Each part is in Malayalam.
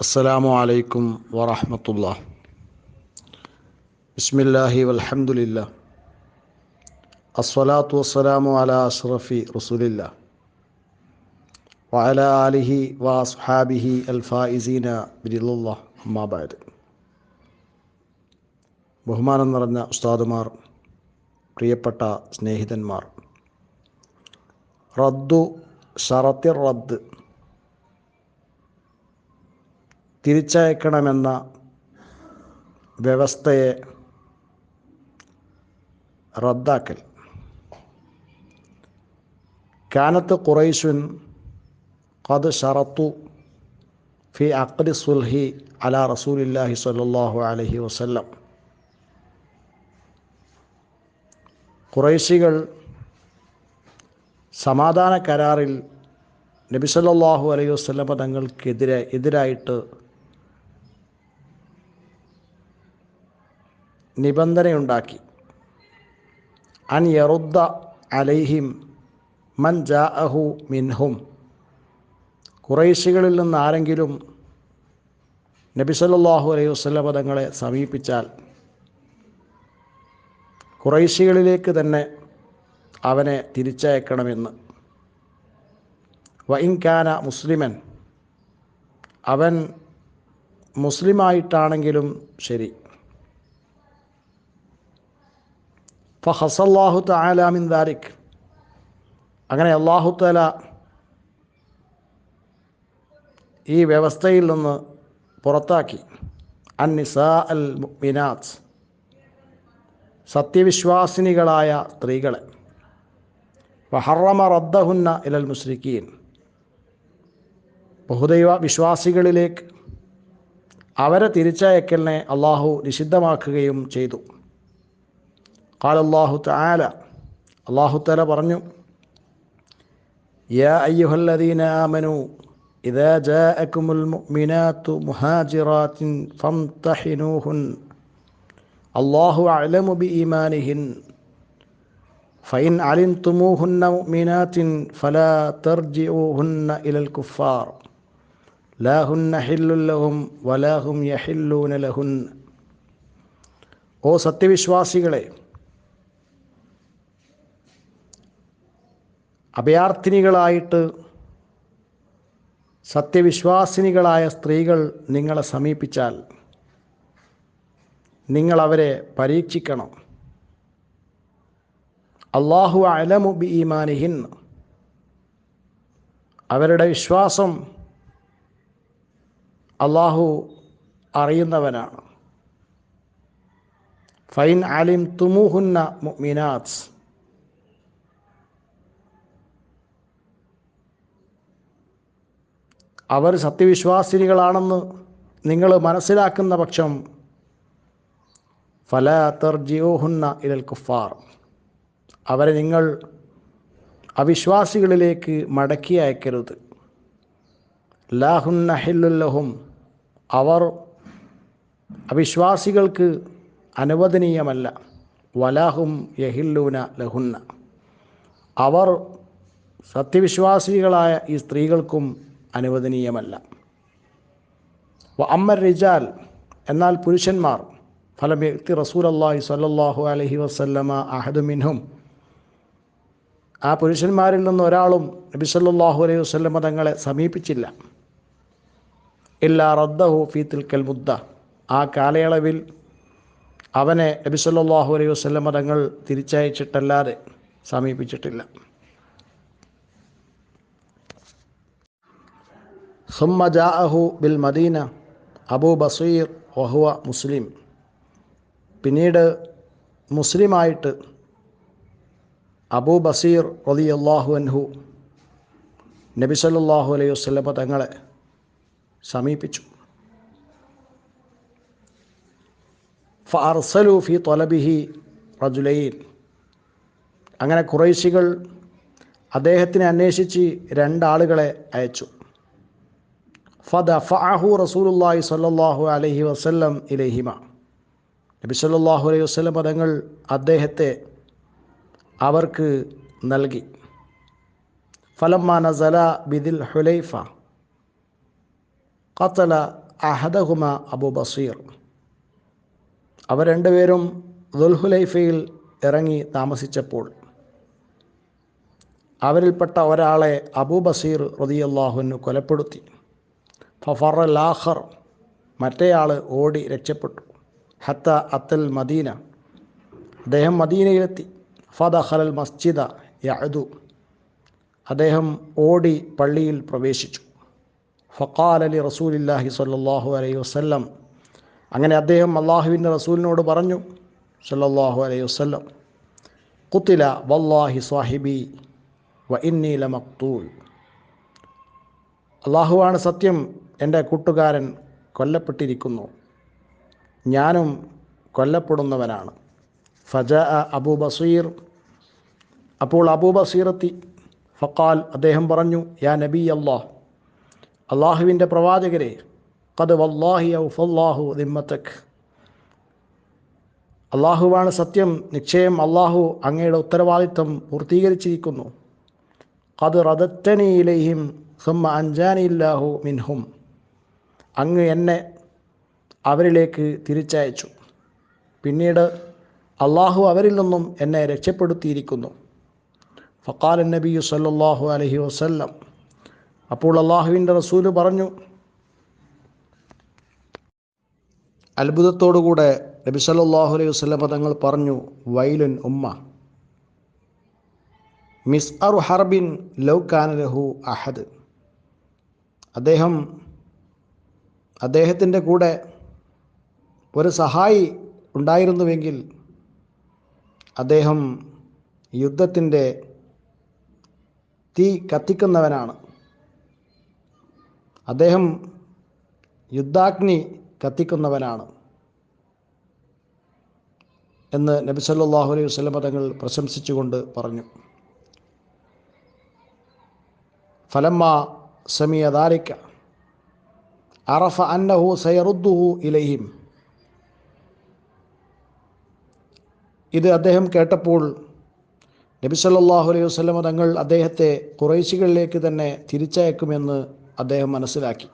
السلام عليكم ورحمة الله بسم الله والحمد لله الصلاة والسلام على أشرف رسول الله وعلى آله وأصحابه الفائزين برضا الله أما بعد ബഹുമാനം നിറഞ്ഞ ഉസ്താദുമാർ പ്രിയപ്പെട്ട സ്നേഹിതന്മാർ റദ്ദു ഷറത്തിർ റദ്ദ് തിരിച്ചയക്കണമെന്ന വ്യവസ്ഥയെ റദ്ദാക്കൽ. കാനത്ത് ഖുറൈശുൻ ഖദ് ഷറത്തു ഫി അഖ്ദി സുൽഹി അല റസൂലില്ലാഹി സ്വല്ലല്ലാഹു അലൈഹി വസല്ലം. ഖുറൈശികൾ സമാധാന കരാറിൽ നബി സല്ലല്ലാഹു അലൈഹി വസല്ലമ തങ്ങൾക്കെതിരെ എതിരായിട്ട് നിബന്ധനയുണ്ടാക്കി. അൻ യറുദ്ദ അലൈഹിം മൻ ജാഅഹു മിൻഹും. കുറേശികളിൽ നിന്ന് ആരെങ്കിലും നബി സല്ലല്ലാഹു അലൈഹി വസല്ലമ തങ്ങളെ സമീപിച്ചാൽ കുറേശികളിലേക്ക് തന്നെ അവനെ തിരിച്ചയക്കണമെന്ന്. വൈൻകാന മുസ്ലിമൻ. അവൻ മുസ്ലിമായിട്ടാണെങ്കിലും ശരി. ഫഹസല്ലാഹു തലാമിൻ ദാരിഖ് അങ്ങനെ അള്ളാഹു തല ഈ വ്യവസ്ഥയിൽ നിന്ന് പുറത്താക്കി. അൻ നിസാ അൽ മിനാത്ത് സത്യവിശ്വാസിനികളായ സ്ത്രീകളെ. വഹറമ റദ്ദഹുന്ന ഇലൽ മുസ്ലിക്കീൻ ബഹുദൈവ വിശ്വാസികളിലേക്ക് അവരെ തിരിച്ചയക്കലിനെ അള്ളാഹു നിഷിദ്ധമാക്കുകയും ചെയ്തു. قال الله تعالى الله تعالى പറഞ്ഞു يا أيها الذين آمنوا إذا جاءكم المؤمنات مهاجرات فامتحنوهن الله أعلم بإيمانهن فإن علمتموهن مؤمنات فلا ترجعوهن إلى الكفار لا هن حل لهم ولا هم يحلون لهن ഓ സത്യവിശ്വാസികളെ അഭയാർത്ഥിനികളായിട്ട് സത്യവിശ്വാസിനികളായ സ്ത്രീകൾ നിങ്ങളെ സമീപിച്ചാൽ നിങ്ങളവരെ പരീക്ഷിക്കണം. അള്ളാഹു അലമു ബി ഈമാനിഹിൻ. അവരുടെ വിശ്വാസം അള്ളാഹു അറിയുന്നവനാണ്. ഫൈൻ അലിം തുമുഹുന്ന മുഅ്മിനാത്ത്. അവർ സത്യവിശ്വാസിനികളാണെന്ന് നിങ്ങൾ മനസ്സിലാക്കുന്ന പക്ഷം ഫല തർജിയോഹുന്ന ഇലൽ കുഫാർ. അവരെ നിങ്ങൾ അവിശ്വാസികളിലേക്ക് മടക്കി അയക്കരുത്. ലാഹുന്ന ഹില്ലുല്ലഹും അവർ അവിശ്വാസികൾക്ക് അനുവദനീയമല്ല. വലാഹും യഹില്ലൂന ലഹുന്ന. അവർ സത്യവിശ്വാസികളായ ഈ സ്ത്രീകൾക്കും അനുവദനീയമല്ല. അമ്മർ റിജാൽ എന്നാൽ പുരുഷന്മാർ ഫലം വ്യക്തി റസൂൽ അള്ളാഹി സല്ലാഹു അലഹി വസല്ലമ അഹദു മിൻഹും ആ പുരുഷന്മാരിൽ നിന്ന് ഒരാളും നബി സല്ലാഹു അലൈഹി വസല്ലമ തങ്ങളെ സമീപിച്ചില്ല. ഇല്ലാ റദ്ദഹു ഫീ തിൽക്കൽ മുദ്ദ ആ കാലയളവിൽ അവനെ നബി സല്ലാഹു അലൈഹി വസല്ലമ തങ്ങൾ തിരിച്ചയച്ചിട്ടല്ലാതെ സമീപിച്ചിട്ടില്ല. സുമ്മ ജാഅഹു ബിൽ മദീന അബൂ ബസീർ വഹുവ മുസ്ലിം പിന്നീട് മുസ്ലിമായിട്ട് അബൂ ബസീർ റലി അള്ളാഹു അൻഹു നബി സല്ലാഹു അലൈഹി വസ്ലമ തങ്ങളെ സമീപിച്ചു. ഫർസലു ഫി തൊലബിഹി റജുലയിൽ അങ്ങനെ കുറേശികൾ അദ്ദേഹത്തിനെ അന്വേഷിച്ച് രണ്ടാളുകളെ അയച്ചു. ഫദഫഅഹു റസൂലുള്ളാഹി സ്വല്ലല്ലാഹു അലൈഹി വസല്ലം ഇലൈഹിമ. നബി സല്ലല്ലാഹു അലൈഹി വസല്ലം പദങ്ങൾ അദ്ദേഹത്തെ അവർക്ക് നൽകി. ഫലമ്മ നസല ബിദിൽ ഹുലൈഫ. ഖത്തല അഹദഹുമ അബു ബസീർ. അവർ രണ്ടുപേരും ദുൽഹുലൈഫയിൽ ഇറങ്ങി താമസിച്ചപ്പോൾ അവരിൽപ്പെട്ട ഒരാളെ അബൂ ബസീർ റതിയല്ലാഹുവിന് കൊലപ്പെടുത്തി. ഫഫറൽ ആഖർ മറ്റേയാൾ ഓടി രക്ഷപ്പെട്ടു. ഹത്ത അത്തൽ മദീന. അദ്ദേഹം മദീനയിലെത്തി. ഫദഖലൽ മസ്ജിദ യഅദു. അദ്ദേഹം ഓടി പള്ളിയിൽ പ്രവേശിച്ചു. ഫക്കാൽ അലി റസൂലില്ലാഹി സ്വല്ലല്ലാഹു അലൈഹി വസ്ല്ലം. അങ്ങനെ അദ്ദേഹം അള്ളാഹുവിന്റെ റസൂലിനോട് പറഞ്ഞു സല്ലാഹു അലൈഹി വസ്ല്ലം കുത്തില വല്ലാഹി സാഹിബി വ ഇന്നീല ലമക്തൂൽ അള്ളാഹുവാണ് സത്യം എന്റെ കൂട്ടുകാരൻ കൊല്ലപ്പെട്ടിരിക്കുന്നു. ഞാനും കൊല്ലപ്പെടുന്നവനാണ്. ഫജ അബൂ ബസീർ. അപ്പോൾ അബൂ ബസീറത്തി ഫക്കാൽ അദ്ദേഹം പറഞ്ഞു യാ നബി അള്ളാഹ് അള്ളാഹുവിന്റെ പ്രവാചകരെ കത് വല്ലാഹി ഔഫല്ലാഹു ദിമ്മത്തക്. അള്ളാഹുവാണ് സത്യം നിശ്ചയം അള്ളാഹു അങ്ങയുടെ ഉത്തരവാദിത്വം പൂർത്തീകരിച്ചിരിക്കുന്നു. കത് റദത്തനിയിലെയും ഹുമ്മ അഞ്ചാനിയില്ലാഹു മിൻഹും. അങ്ങ് എന്നെ അവരിലേക്ക് തിരിച്ചയച്ചു. പിന്നീട് അള്ളാഹു അവരിൽ നിന്നും എന്നെ രക്ഷപ്പെടുത്തിയിരിക്കുന്നു. ഫക്കാൽ നബി സല്ലാഹു അലഹി വസല്ലം. അപ്പോൾ അള്ളാഹുവിന്റെ റസൂൽ പറഞ്ഞു അത്ഭുതത്തോടുകൂടെ നബി സല്ലാഹു അലൈഹി വസ്ലം തങ്ങൾ പറഞ്ഞു വൈലുൻ ഉമ്മ മിസ് അറു ഹർബിൻ ലൗ കാനലഹു അഹദ്. അദ്ദേഹം അദ്ദേഹത്തിന്റെ കൂടെ ഒരു സഹായി ഉണ്ടായിരുന്നുവെങ്കിൽ അദ്ദേഹം യുദ്ധത്തിന്റെ തീ കത്തിക്കുന്നവനാണ്. അദ്ദേഹം യുദ്ധാഗ്നി കത്തിക്കുന്നവനാണ് എന്ന് നബി സല്ലല്ലാഹു അലൈഹി വസല്ലം തങ്ങൾ പ്രശംസിച്ചുകൊണ്ട് പറഞ്ഞു. ഫലമ്മ സമിയ ദാരിക്ക അറഫ അന്നഹു സയറുദ്ദുഹു ഇലൈഹിം ഇത് അദ്ദേഹം കേട്ടപ്പോൾ നബി സല്ലല്ലാഹു അലൈഹി വസല്ലം തങ്ങൾ അദ്ദേഹത്തെ കുറേശികളിലേക്ക് തന്നെ തിരിച്ചയക്കുമെന്ന് അദ്ദേഹം മനസ്സിലാക്കി.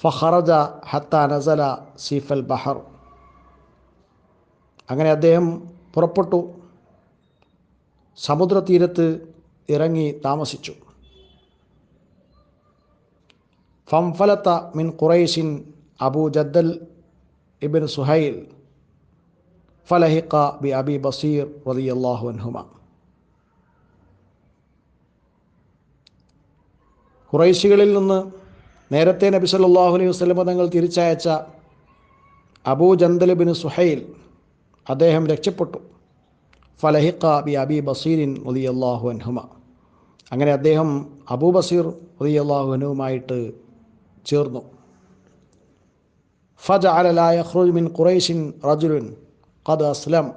ഫഹറജ ഹത്ത നസല സീഫൽ ബഹർ. അങ്ങനെ അദ്ദേഹം പുറപ്പെട്ടു. സമുദ്രതീരത്ത് ഇറങ്ങി താമസിച്ചു. ഫംഫലത്ത മിൻ ഖുറൈഷിൻ അബൂ ജദ്ദൽ ഇബിൻ സുഹൈൽ ഫലഹിക്ക ബി അബി ബസീർ റതിയല്ലാഹു അൻഹുമ ഖുറൈശികളിൽ നിന്ന് നേരത്തെ നബി സല്ലാഹു അലൈഹി വസ്ലമ തങ്ങൾ തിരിച്ചയച്ച അബൂ ജന്ദൽ ബിൻ സുഹൈൽ അദ്ദേഹം രക്ഷപ്പെട്ടു. ഫലഹിക്ക ബി അബി ബസീറിൻ റളിയല്ലാഹു അൻഹുമ. അങ്ങനെ അദ്ദേഹം അബൂ ബസീർ റളിയല്ലാഹു അൻഹുമായിട്ട് ചേർന്നു. ഫജ അലലായ യഖ്റുജ് മിൻ ഖുറൈഷിൻ റജുലുൻ ഖദ് അസ്ലം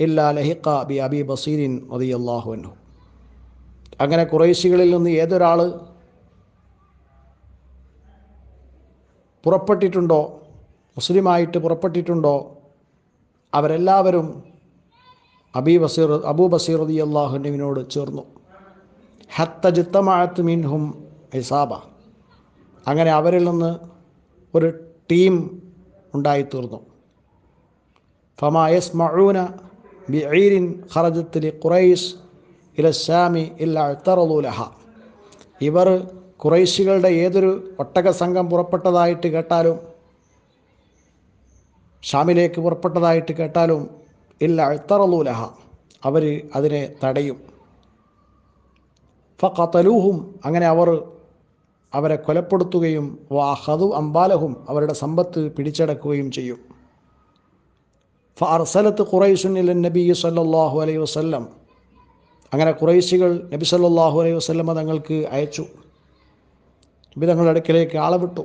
ഇല്ലാ ലഹിഖ ബി അബി ബസീരിൻ റളിയല്ലാഹു അൻഹു. അങ്ങനെ കുറേശികളിൽ നിന്ന് ഏതൊരാൾ പുറപ്പെട്ടിട്ടുണ്ടോ മുസ്ലിമായിട്ട് പുറപ്പെട്ടിട്ടുണ്ടോ അവരെല്ലാവരും അബി ബസീർ അബൂ ബസീർ റതി അള്ളാഹുനുവിനോട് ചേർന്നു. ഹത്ത ജിത്തമാഴത്ത് മിൻഹും ഹിസാബ. അങ്ങനെ അവരിൽ നിന്ന് ഒരു ടീം ഉണ്ടായിത്തീർന്നു. ഫമായസ് മഴൂന ബിഈരിൻ ഖറജത്തിലി ഖുറൈസ് ഇലശാമി ഇല്ല അഴ്ത്തറലൂലഹ ഇവർ കുറൈശികളുടെ ഏതൊരു ഒട്ടക സംഘം പുറപ്പെട്ടതായിട്ട് കേട്ടാലും ഷാമിലേക്ക് പുറപ്പെട്ടതായിട്ട് കേട്ടാലും ഇല്ല അഴ്ത്തറലൂലഹ അവർ അതിനെ തടയും. ഫ കത്തലൂഹും അങ്ങനെ അവർ അവരെ കൊലപ്പെടുത്തുകയും വാഹതു അംബാലഹും അവരുടെ സമ്പത്ത് പിടിച്ചടക്കുകയും ചെയ്യും. ഫർസലത്ത് ഖുറൈസുനിൽ നബി സല്ലാഹു അലൈഹി വസ്ല്ലം. അങ്ങനെ ഖുറൈശികൾ നബി സല്ലാഹു അലൈഹി വസ്ലമ തങ്ങൾക്ക് അയച്ചു. നബി തങ്ങളുടെ അടുക്കലേക്ക് ആളെ വിട്ടു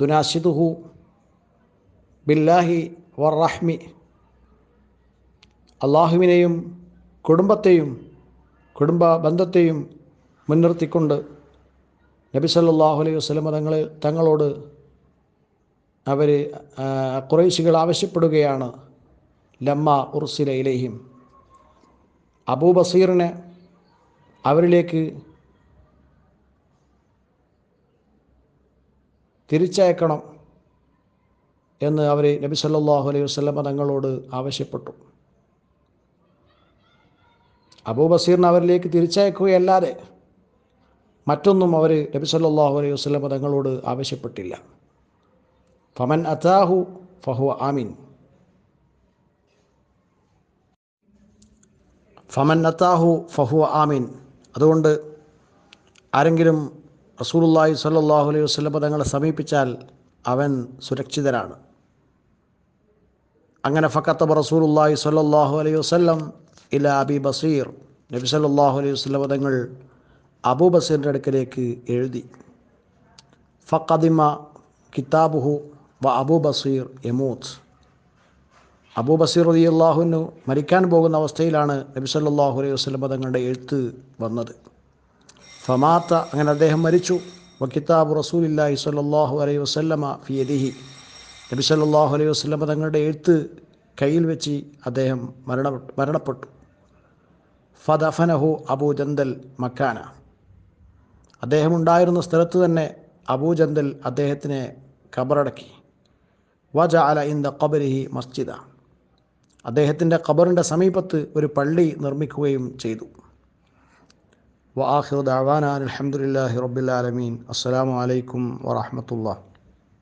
തുനാശിദുഹു ബില്ലാഹി വറഹ്മി അള്ളാഹുവിനെയും കുടുംബത്തെയും കുടുംബ ബന്ധത്തെയും മുൻനിർത്തിക്കൊണ്ട് നബി സല്ലാഹു അലൈഹി വസ്ലമ തങ്ങൾ തങ്ങളോട് അവർ കുറേശികൾ ആവശ്യപ്പെടുകയാണ്. ലമ്മ ഉർസില ഇലഹിം. അബൂ ബസീറിനെ അവരിലേക്ക് തിരിച്ചയക്കണം എന്ന് അവർ നബി സല്ലാഹു അലൈഹി വസ്ലമ തങ്ങളോട് ആവശ്യപ്പെട്ടു. അബൂ ബസീറിനെ അവരിലേക്ക് തിരിച്ചയക്കുകയല്ലാതെ മറ്റൊന്നും അവർ നബി സല്ലല്ലാഹു അലൈഹി വസല്ലമ തങ്ങളോട് ആവശ്യപ്പെട്ടില്ല. ഫമൻ അതാഹു ഫഹു ആമിൻ. ഫമൻ അത്താഹു ഫഹു ആമിൻ. അതുകൊണ്ട് ആരെങ്കിലും റസൂലുള്ളാഹി സ്വല്ലല്ലാഹു അലൈഹി വസല്ലമ തങ്ങളെ സമീപിച്ചാൽ അവൻ സുരക്ഷിതനാണ്. അങ്ങനെ ഫക്കത്തബ റസൂലുള്ളാഹി സ്വല്ലല്ലാഹു അലൈഹി വസ്ലം ഇല അബി ബസീർ. നബി സല്ലാഹു അലൈഹി വസല്ലമ തങ്ങൾ അബൂ ബസീറിന്റെ അടുക്കലേക്ക് എഴുതി. ഫഖദിമ കിതാബുഹു വ അബൂബസീർ ബസീർ അബൂബസീർ അബൂ ബസീർ റതി അള്ളാഹുവിന് മരിക്കാൻ പോകുന്ന അവസ്ഥയിലാണ് നബി സല്ലാഹു അലൈഹി വസ്ലം തങ്ങളുടെ എഴുത്ത് വന്നത്. ഫമാത്ത അങ്ങനെ അദ്ദേഹം മരിച്ചു. വ കിതാബ് റസൂലില്ലാഹി സല്ലാഹു അലൈഹി വസല്ലമ ഫിയദിഹി നബി സല്ലാഹു അലൈഹി വസ്ലം തങ്ങളുടെ എഴുത്ത് കയ്യിൽ വെച്ച് അദ്ദേഹം മരണ മരണപ്പെട്ടു. ഫദഫനഹു അബൂ ജന്തൽ മക്കാന. അദ്ദേഹം ഉണ്ടായിരുന്ന സ്ഥലത്ത് തന്നെ അബൂജന്തൽ അദ്ദേഹത്തിനെ ഖബറടക്കി വജ അല ഇന്ദ ഖബരിഹി മസ്ജിദ. അദ്ദേഹത്തിന്റെ ഖബറിന്റെ സമീപത്ത് ഒരു പള്ളി നിർമ്മിക്കുകയും ചെയ്തു. വ ആഖിറു ദാവാന അൽഹംദുലില്ലാഹി റബ്ബിൽ ആലമീൻ. അസ്സലാമു അലൈക്കും വറഹ്മത്തുള്ളാഹി.